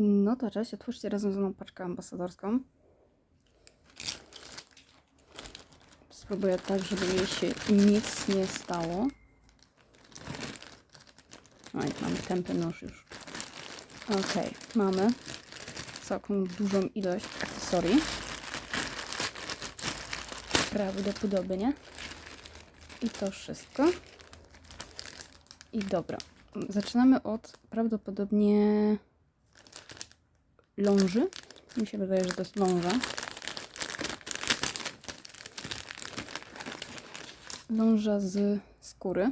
No to cześć, otwórzcie razem ze mną paczkę ambasadorską. Spróbuję tak, żeby jej się nic nie stało. Oj, mamy tępy nóż już. Okej, mamy całkiem dużą ilość akcesorii. Prawdopodobnie. I to wszystko. I dobra. Zaczynamy od prawdopodobnie ląży. Mi się wydaje, że to jest ląża. Ląża z skóry.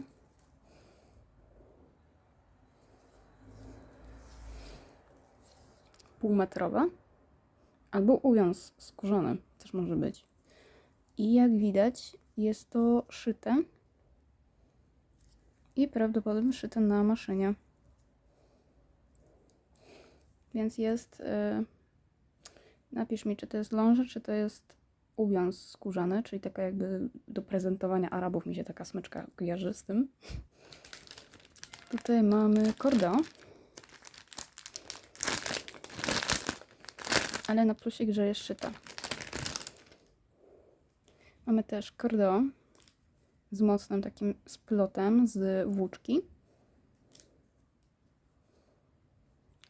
Półmetrowa. Albo ująz skórzony też może być. I jak widać, jest to szyte. I prawdopodobnie szyte na maszynie. Więc jest. y, napisz mi, czy to jest ląża, czy to jest uwiąz skórzany, czyli taka jakby do prezentowania Arabów mi się taka smyczka kojarzy z tym. Tutaj mamy kordo. Ale na plusik, że jest szyta. Mamy też kordo z mocnym takim splotem z włóczki.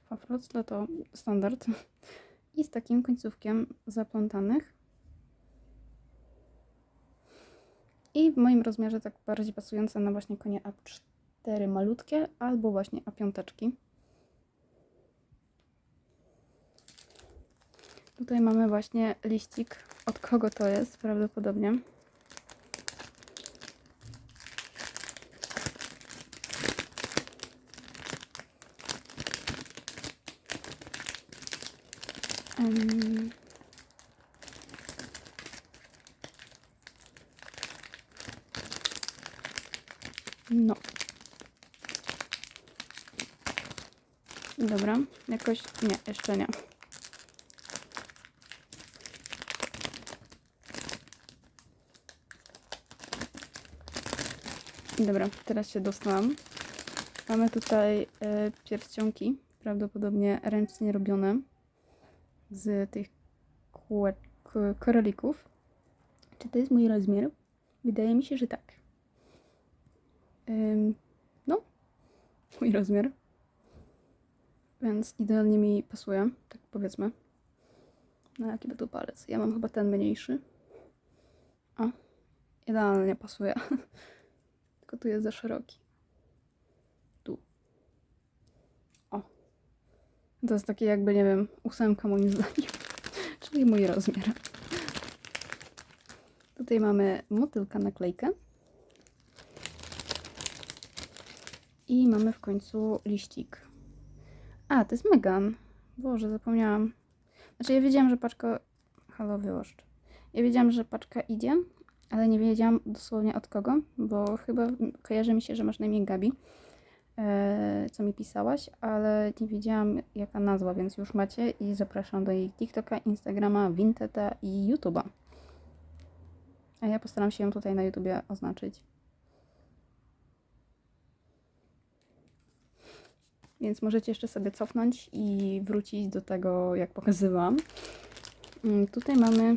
Fafrocle to standard. I z takim końcówkiem zaplątanych. I w moim rozmiarze tak bardziej pasujące na właśnie konie A4 malutkie albo właśnie A5. Tutaj mamy właśnie liścik, od kogo to jest prawdopodobnie. Em, No. Dobra, jakoś nie, jeszcze nie. Dobra, teraz się dostałam. Mamy tutaj e, pierścionki, prawdopodobnie ręcznie robione z tych kółek, koralików. Czy to jest mój rozmiar? Wydaje mi się, że tak. Ym, no, mój rozmiar. Więc idealnie mi pasuje, tak powiedzmy. Na jaki by tu palec? Ja mam chyba ten mniejszy. O, idealnie pasuje. Tylko tu jest za szeroki. Tu. O. To jest takie jakby, nie wiem, ósemka moim zdaniem. Czyli mój rozmiar. Tutaj mamy motylka naklejkę. I mamy w końcu liścik. A, to jest Megan. Boże, zapomniałam. Znaczy ja wiedziałam, że paczka... Halo, wyłoszcz. Ja wiedziałam, że paczka idzie, ale nie wiedziałam dosłownie od kogo, bo chyba kojarzy mi się, że masz na imię Gabi, co mi pisałaś, ale nie wiedziałam jaka nazwa, więc już macie i zapraszam do jej TikToka, Instagrama, Winteta i YouTube'a. A ja postaram się ją tutaj na YouTubie oznaczyć. Więc możecie jeszcze sobie cofnąć i wrócić do tego, jak pokazywałam. Mm, Tutaj mamy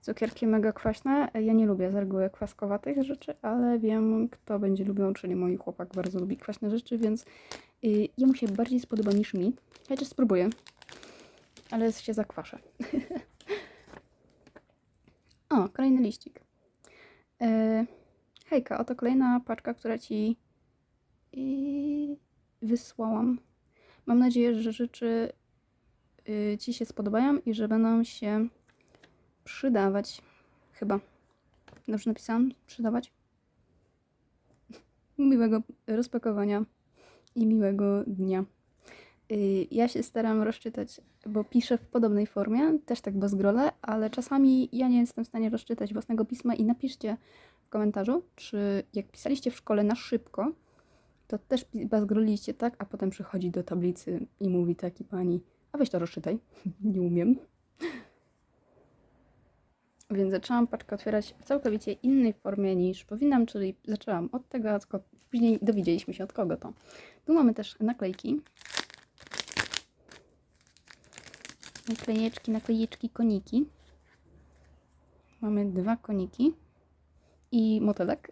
cukierki mega kwaśne. Ja nie lubię z reguły kwaskowatych rzeczy, ale wiem, kto będzie lubił, czyli mój chłopak bardzo lubi kwaśne rzeczy, więc y, jemu się bardziej spodoba niż mi. Chociaż spróbuję, ale się zakwaszę. o, kolejny liścik. Y, hejka, oto kolejna paczka, która Ci y, wysłałam. Mam nadzieję, że rzeczy Ci się spodobają i że będą się przydawać. Chyba. Dobrze napisałam? Przydawać? Miłego rozpakowania i miłego dnia. Y, Ja się staram rozczytać, bo piszę w podobnej formie, też tak bez grole, ale czasami ja nie jestem w stanie rozczytać własnego pisma i napiszcie w komentarzu, czy jak pisaliście w szkole na szybko, to też bezgroliście tak, a potem przychodzi do tablicy i mówi taki pani, a weź to rozczytaj, nie umiem. Więc zaczęłam paczkę otwierać w całkowicie innej formie niż powinnam, czyli zaczęłam od tego, a później dowiedzieliśmy się od kogo to. Tu mamy też naklejki. Naklejeczki, naklejeczki, koniki. Mamy dwa koniki i motylek.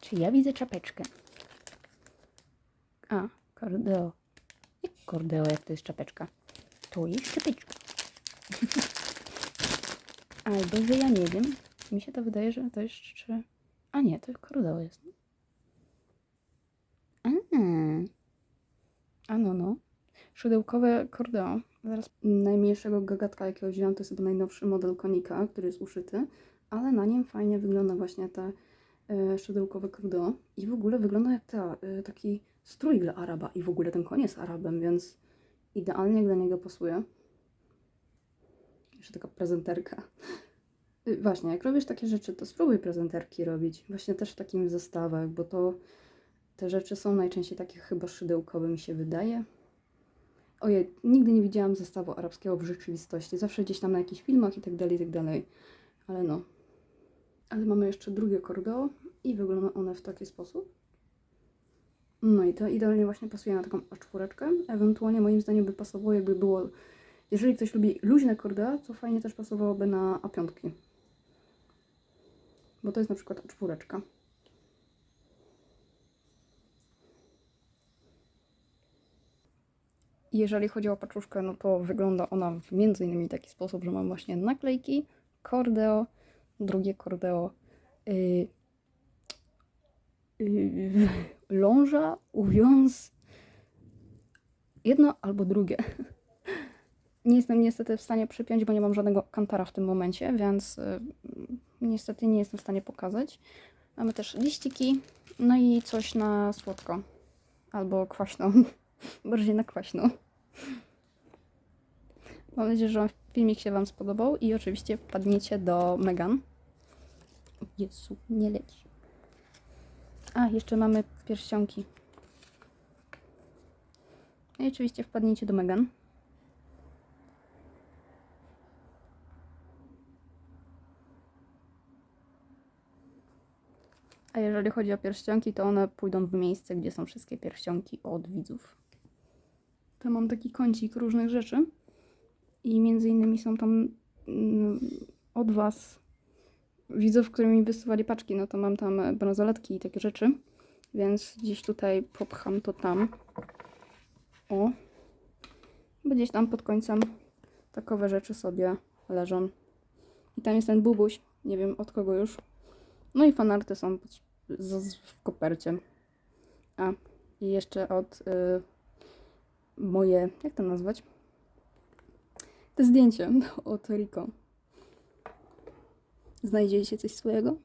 Czy ja widzę czapeczkę? A, kordeo. Jak kordeo, jak to jest czapeczka? To jest czapeczka. Albo, że ja nie wiem. Mi się to wydaje, że to jeszcze... A nie, to kordeo jest. A, a no, no. Szydełkowe kordeo. Zaraz najmniejszego gagatka, jakiego wziąłem, to jest chyba najnowszy model konika, który jest uszyty, ale na nim fajnie wygląda właśnie te e, szydełkowe kordeo. I w ogóle wygląda jak ta, e, taki strój dla Araba. I w ogóle ten jest Arabem, więc idealnie dla niego pasuje. Jeszcze taka prezenterka. Y, Właśnie, jak robisz takie rzeczy, to spróbuj prezenterki robić. Właśnie też w takim zestawach, bo to te rzeczy są najczęściej takie chyba szydełkowe, mi się wydaje. Ojej, nigdy nie widziałam zestawu arabskiego w rzeczywistości. Zawsze gdzieś tam na jakichś filmach i tak dalej, i tak dalej. Ale no. Ale mamy jeszcze drugie kordeo i wygląda one w taki sposób. No i to idealnie właśnie pasuje na taką czwóreczkę. Ewentualnie moim zdaniem by pasowało, jakby było... Jeżeli ktoś lubi luźne kordea, to fajnie też pasowałoby na A5. Bo to jest na przykład czwóreczka. Jeżeli chodzi o paczuszkę, no to wygląda ona w między innymi taki sposób, że mam właśnie naklejki, kordeo, drugie kordeo, yy, yy, ląża, uwiąz, jedno albo drugie. Nie jestem niestety w stanie przypiąć, bo nie mam żadnego kantara w tym momencie, więc y, niestety nie jestem w stanie pokazać. Mamy też liściki, no i coś na słodko albo kwaśno. Bardziej na kwaśno. Mam nadzieję, że filmik się Wam spodobał i oczywiście wpadniecie do Megan. Jezu, nie leci. A, jeszcze mamy pierścionki. No i oczywiście wpadniecie do Megan. A jeżeli chodzi o pierścionki, to one pójdą w miejsce, gdzie są wszystkie pierścionki od widzów. To mam taki kącik różnych rzeczy i między innymi są tam mm, od Was widzów, którzy mi wysyłali paczki, no to mam tam bransoletki i takie rzeczy, więc gdzieś tutaj popcham to tam. O. Bo gdzieś tam pod końcem takowe rzeczy sobie leżą. I tam jest ten bubuś, nie wiem od kogo już. No i fanarty są w kopercie. A, i jeszcze od y, moje, jak to nazwać? Te zdjęcie od Rico. Znajdziecie coś swojego?